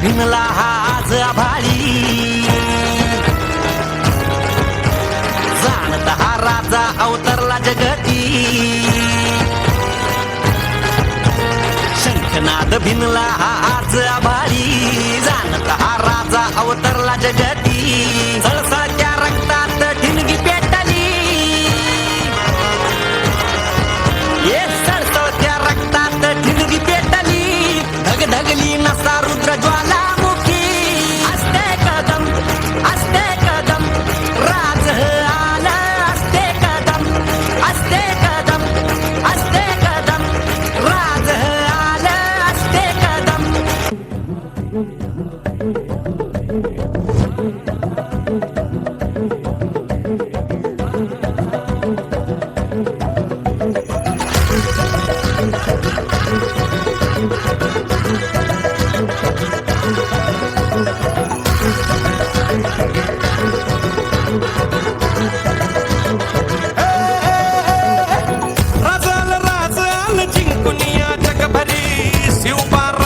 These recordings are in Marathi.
भिनला हा आज आभाळी जाणत हा राजा अवतरला जगती. शंखनाद भिनला हा आज आभाळी जाणत हा राजा अवतरला जगती. Maurício Barra.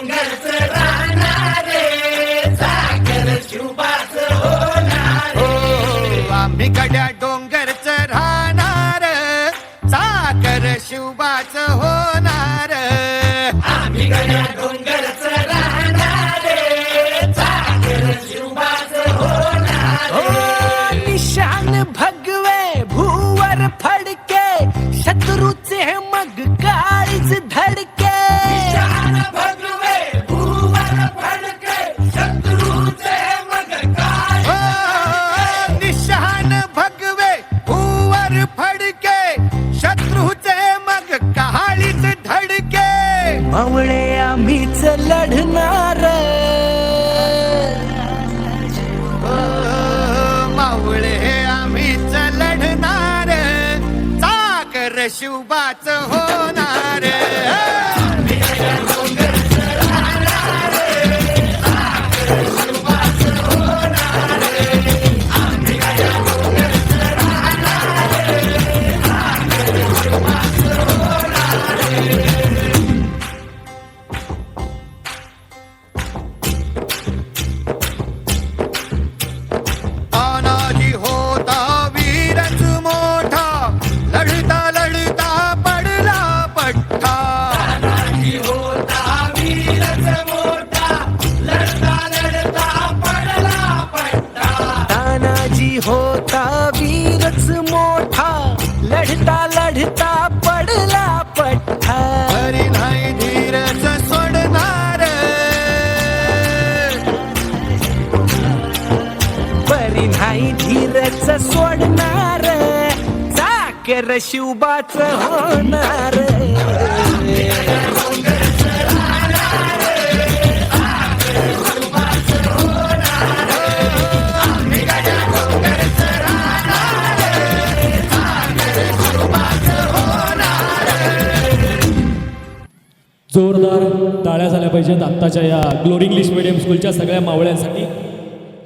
आम्ही गड्या डोंगरच राहणार. साकर शिवबाच होणार. आम्ही गड्या डोंगरच राहणार. चाकर शिवबाच होणार. निशान भगवे भूवर फडके शत्रूचे मग काळीच धडके. निशान ah 着火 होता वीरच मोठा. लढता लढता पडला पट्टा हरी नाही धीरच सोडणार. परी नाही धीरच सोडणार. चाकर शिवबाच होणार. जोरदार टाळ्या झाल्या पाहिजेत आत्ताच्या या ग्लोरी इंग्लिश मिडियम स्कूलच्या सगळ्या मावळ्यांसाठी.